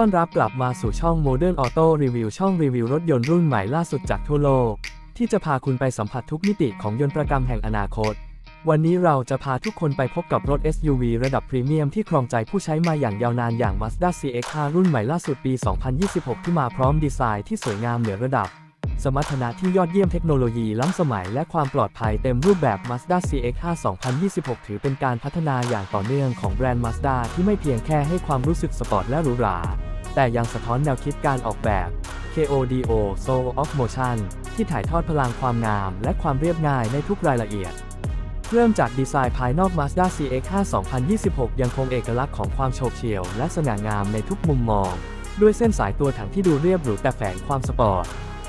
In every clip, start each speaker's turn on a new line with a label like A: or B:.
A: ต้อนรับกลับมาสู่ช่อง Modern Auto Review ช่องรีวิวรถยนต์รุ่นใหม่ล่าสุดจากทั่วโลก ที่จะพาคุณไปสัมผัสทุกมิติของยนต์ประกรรมแห่งอนาคต วันนี้เราจะพาทุกคนไปพบกับรถ SUV ระดับพรีเมียมที่ครองใจผู้ใช้มาอย่างยาวนานอย่าง Mazda CX-5 รุ่นใหม่ล่าสุดปี 2026 ที่มาพร้อมดีไซน์ที่สวยงามเหนือระดับ สมรรถนะที่ยอดเยี่ยมเทคโนโลยีล้ำสมัยและความปลอดภัยเต็มรูปแบบ Mazda CX-5 2026 ถือเป็นการพัฒนาอย่างต่อเนื่องของแบรนด์ Mazda ที่ไม่เพียงแค่ให้ความรู้สึกสปอร์ตและหรูหรา แต่ยังสะท้อนแนวคิดการออกแบบ KODO Soul of Motion ที่ถ่ายทอดพลังความงาม และความเรียบง่ายในทุกรายละเอียด เริ่มจากดีไซน์ภายนอก Mazda CX-5 2026 ยังคงเอกลักษณ์ของความโฉบเฉี่ยว และสง่างามในทุกมุมมอง ด้วยเส้นสายตัวถังที่ดูเรียบหรูแต่แฝงความสปอร์ต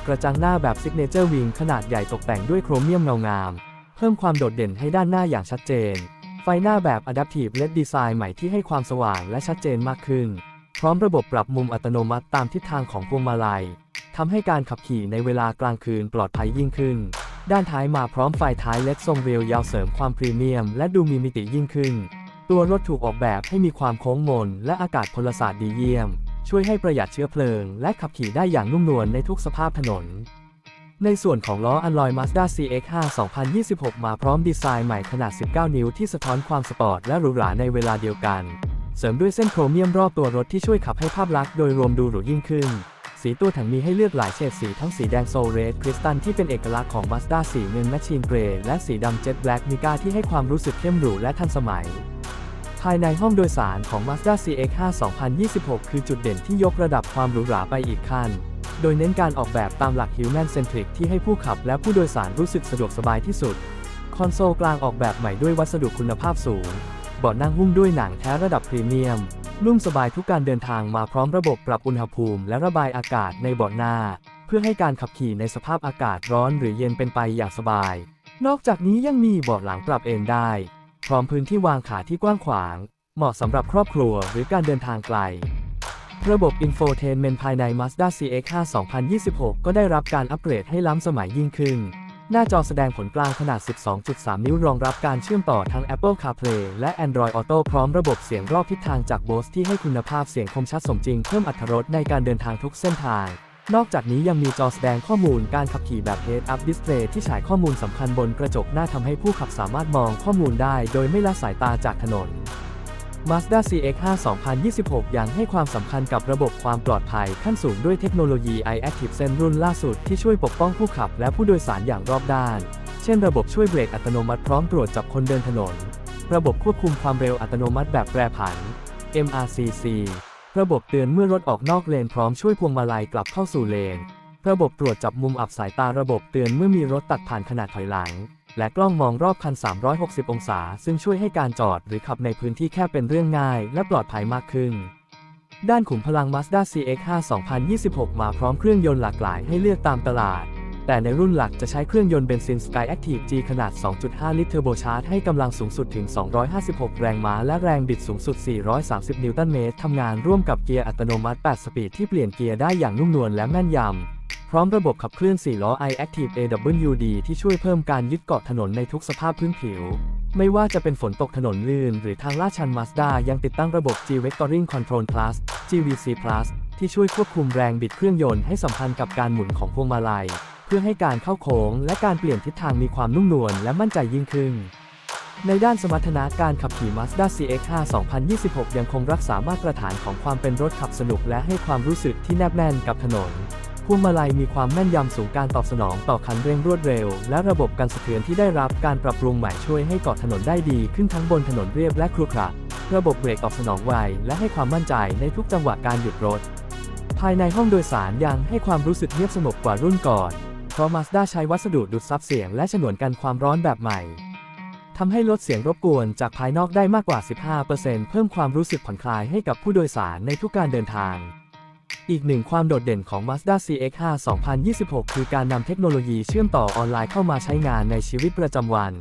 A: กระจังหน้าแบบซิกเนเจอร์วิงขนาดใหญ่ตกแต่งด้วยโครเมียมเงางาม เพิ่มความโดดเด่นให้ด้านหน้าอย่างชัดเจน ไฟหน้าแบบ Adaptive LED Design ใหม่ที่ให้ความสว่างและชัดเจนมากขึ้น พร้อมระบบปรับมุมอัตโนมัติตามทิศทางของพวงมาลัยทำให้การขับขี่ในเวลากลางคืนปลอดภัยยิ่งขึ้น ด้านท้ายมาพร้อมไฟท้ายเล็กทรงเรียวยาวเสริมความพรีเมียม และดูมีมิติยิ่งขึ้น ตัวรถถูกออกแบบให้มีความโค้งมนและอากาศพลศาสตร์ดีเยี่ยม ช่วยให้ประหยัดเชื้อเพลิง และขับขี่ได้อย่างนุ่มนวลในทุกสภาพถนน ในส่วนของล้ออัลลอย Mazda CX-5 2026 มาพร้อมดีไซน์ใหม่ขนาด 19 นิ้วที่สะท้อนความสปอร์ตและหรูหราในเวลาเดียวกัน เสริมด้วยเส้นโครเมียมรอบตัวรถที่ช่วยขับให้ภาพลักษณ์โดยรวมดูหรูยิ่งขึ้น สีตัวถังมีให้เลือกหลายเฉดสีทั้งสีแดงโซเรดคริสตัลที่เป็นเอกลักษณ์ของ Mazda สีเงินแมชชีนเกรย์และสีดำเจ็ตแบล็กมิก้าที่ให้ความรู้สึกเข้มหรูและทันสมัย ภายในห้องโดยสารของ Mazda CX-5 2026 คือจุดเด่นที่ยกระดับความหรูหราไปอีกขั้น โดยเน้นการออกแบบตามหลัก Human Centric ที่ให้ผู้ขับและผู้โดยสารรู้สึกสะดวกสบายที่สุด คอนโซลกลางออกแบบใหม่ด้วยวัสดุคุณภาพสูง เบาะนั่งหุ้มด้วยหนังแท้ระดับพรีเมียม นุ่มสบายทุกการเดินทางมาพร้อมระบบปรับอุณหภูมิและระบายอากาศในเบาะหน้า เพื่อให้การขับขี่ในสภาพอากาศร้อนหรือเย็นเป็นไปอย่างสบาย นอกจากนี้ยังมีเบาะหลังปรับเอนได้ พร้อมพื้นที่วางขาที่กว้างขวาง เหมาะสำหรับครอบครัวหรือการเดินทางไกล ระบบ Infotainment ภายใน Mazda CX-5 2026 ก็ได้รับการอัปเกรดให้ล้ำสมัยยิ่งขึ้น หน้าจอแสดงผลกลางขนาด 12.3 นิ้วรองรับการเชื่อมต่อทั้ง Apple CarPlay และ Android Auto พร้อมระบบเสียงรอบทิศทางจาก Bose ที่ให้คุณภาพเสียงคมชัดสมจริงเพิ่มอรรถรสในการเดินทางทุกเส้นทาง นอกจากนี้ยังมีจอแสดงข้อมูลการขับขี่แบบ Head Up Display ที่ฉายข้อมูลสำคัญบนกระจกหน้าทำให้ผู้ขับสามารถมองข้อมูลได้โดยไม่ละสายตาจากถนน Mazda CX-5 2026 ยังให้ความสำคัญกับระบบความปลอดภัยขั้นสูงด้วยเทคโนโลยี iActive Sense รุ่นล่าสุดที่ช่วยปกป้องผู้ขับและผู้โดยสารอย่างรอบด้าน เช่นระบบช่วยเบรกอัตโนมัติพร้อมตรวจจับคนเดินถนน ระบบควบคุมความเร็วอัตโนมัติแบบแปรผัน MRCC ระบบเตือนเมื่อรถออกนอกเลนพร้อมช่วยพวงมาลัยกลับเข้าสู่เลน ระบบตรวจจับมุมอับสายตาระบบเตือนเมื่อมีรถตัดผ่านขนาดถอยหลัง และกล้องมองรอบคัน 360 องศา ซึ่งช่วยให้การจอดหรือขับในพื้นที่แคบเป็นเรื่องง่าย และปลอดภัยมากขึ้น ด้านขุมพลัง Mazda CX-5 2026 มาพร้อมเครื่องยนต์หลากหลายให้เลือกตามตลาด แต่ในรุ่นหลักจะใช้เครื่องยนต์เบนซิน Sky Active G ขนาด 2.5 ลิตรเทอร์โบชาร์จให้กำลังสูงสุดถึง 256 แรงม้า และแรงบิดสูงสุด 430 นิวตันเมตร ทำงานร่วมกับเกียร์อัตโนมัติ 8 สปีดที่เปลี่ยนเกียร์ได้อย่างนุ่มนวลและแม่นยำ พร้อมระบบขับเคลื่อน 4 ล้อ iActive AWD ที่ช่วยเพิ่มการยึดเกาะถนนในทุกสภาพพื้นผิวไม่ว่าจะเป็นฝนตกถนนลื่น หรือทางลาดชัน Mazda ยังติดตั้งระบบ G Vectoring Control Plus GVC Plus ที่ช่วยควบคุมแรงบิดเครื่องยนต์ให้สัมพันธ์กับการหมุนของพวงมาลัย เพื่อให้การเข้าโค้งและการเปลี่ยนทิศทางมีความนุ่มนวลและมั่นใจยิ่งขึ้น ในด้านสมรรถนะการขับขี่ Mazda CX-5 2026 ยังคงรักษามาตรฐานของความเป็นรถขับสนุกและให้ความรู้สึกที่แนบแน่นกับถนนพวงมาลัยมีความแม่นยำสูงการตอบสนองต่อคันเร่งรวดเร็ว และระบบการสะเทือนที่ได้รับการปรับปรุงใหม่ช่วยให้เกาะถนนได้ดีขึ้นทั้งบนถนนเรียบและครุขระระบบเบรกตอบสนองไวและให้ความมั่นใจในทุกจังหวะการหยุดรถ ภายในห้องโดยสารยังให้ความรู้สึกเงียบสงบกว่ารุ่นก่อน ราะ Mazda ใช้วัสดุดูดซับเสียงและฉนวนกันความร้อนแบบใหม่ทำให้ลดเสียงรบกวนจากภายนอกได้มากกว่า 15%เพิ่มความรู้สึกผ่อนคลายให้กับผู้โดยสารในทุกการเดินทาง อีกหนึ่งความโดดเด่นของ Mazda CX-5 2026 คือการนำเทคโนโลยีเชื่อมต่อออนไลน์เข้ามาใช้งานในชีวิตประจำวัน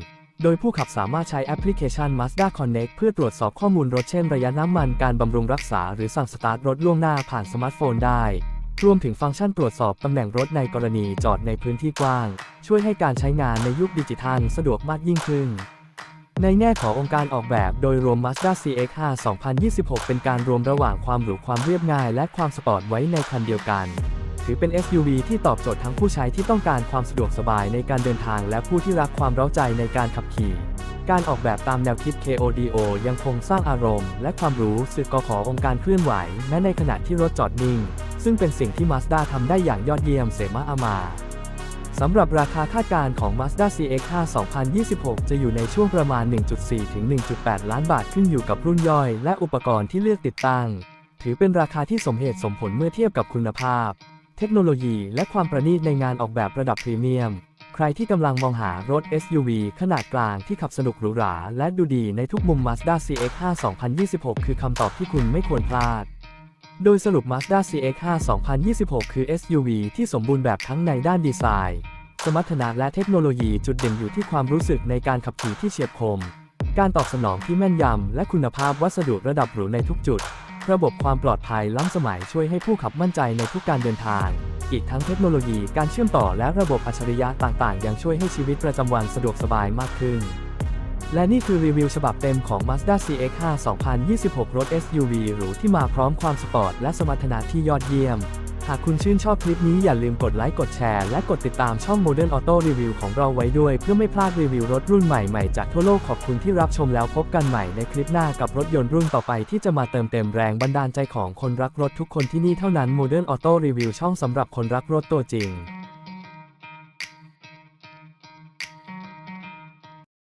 A: โดยผู้ขับสามารถใช้แอปพลิเคชัน Mazda Connect เพื่อตรวจสอบข้อมูลรถเช่น ระยะน้ำมัน การบำรุงรักษา หรือสั่งสตาร์ทรถล่วงหน้าผ่านสมาร์ทโฟนได้ รวมถึงฟังก์ชันตรวจสอบตำแหน่งรถในกรณีจอดในพื้นที่กว้าง ช่วยให้การใช้งานในยุคดิจิทัลสะดวกมากยิ่งขึ้น ในแง่ขององค์การออกแบบโดยรวม Mazda CX-5 2026 เป็นการรวมระหว่างความหรูความเรียบง่ายและความสปอร์ตไว้ในคันเดียวกัน ถือเป็น SUV ที่ตอบโจทย์ทั้งผู้ใช้ที่ต้องการความสะดวกสบายในการเดินทางและผู้ที่รักความเร้าใจในการขับขี่การออกแบบตามแนวคิด KODO ยังคงสร้างอารมณ์และความรู้สึกกขององค์การเคลื่อนไหวแม้ในขณะที่รถจอดนิ่ง ซึ่งเป็นสิ่งที่ Mazda ทำได้อย่างยอดเยี่ยมเสมาอามาสำหรับราคาคาดการณ์ของ Mazda CX-5 2026 จะอยู่ในช่วงประมาณ 1.4 ถึง 1.8 ล้านบาทขึ้นอยู่กับรุ่นย่อย และอุปกรณ์ที่เลือกติดตั้ง ถือเป็นราคาที่สมเหตุสมผลเมื่อเทียบกับคุณภาพ เทคโนโลยี และความประณีตในงานออกแบบระดับพรีเมียม ใครที่กำลังมองหารถ SUV ขนาดกลางที่ขับสนุกหรูหรา และดูดีในทุกมุม Mazda CX-5 2026 คือคำตอบที่คุณไม่ควรพลาด โดยสรุป Mazda CX-5 2026 คือ SUV ที่สมบูรณ์แบบทั้งในด้านดีไซน์ สมรรถนะและเทคโนโลยีจุดเด่นอยู่ที่ความรู้สึกในการขับขี่ที่เฉียบคม การตอบสนองที่แม่นยำ และคุณภาพวัสดุระดับหรูในทุกจุด ระบบความปลอดภัยล้ำสมัยช่วยให้ผู้ขับมั่นใจในทุกการเดินทาง อีกทั้งเทคโนโลยีการเชื่อมต่อและระบบอัจฉริยะต่างๆ ยังช่วยให้ชีวิตประจำวันสะดวกสบายมากขึ้น และนี่คือรีวิวฉบับเต็มของ Mazda CX-5 2026 รถ SUV หรูที่มาพร้อมความสปอร์ตและสมรรถนะที่ยอดเยี่ยม หากคุณชื่นชอบคลิปนี้อย่าลืมกดไลค์กดแชร์และกดติดตามช่อง Modern Auto Review ของเราไว้ด้วย เพื่อไม่พลาดรีวิวรถรุ่นใหม่ๆ จากทั่วโลกขอบคุณที่รับชมแล้วพบกันใหม่ในคลิปหน้ากับรถยนต์รุ่นต่อไปที่จะมาเติมเต็มแรงบันดาลใจของคนรักรถทุกคนที่นี่เท่านั้น Modern Auto Review ช่องสำหรับคนรักรถตัวจริง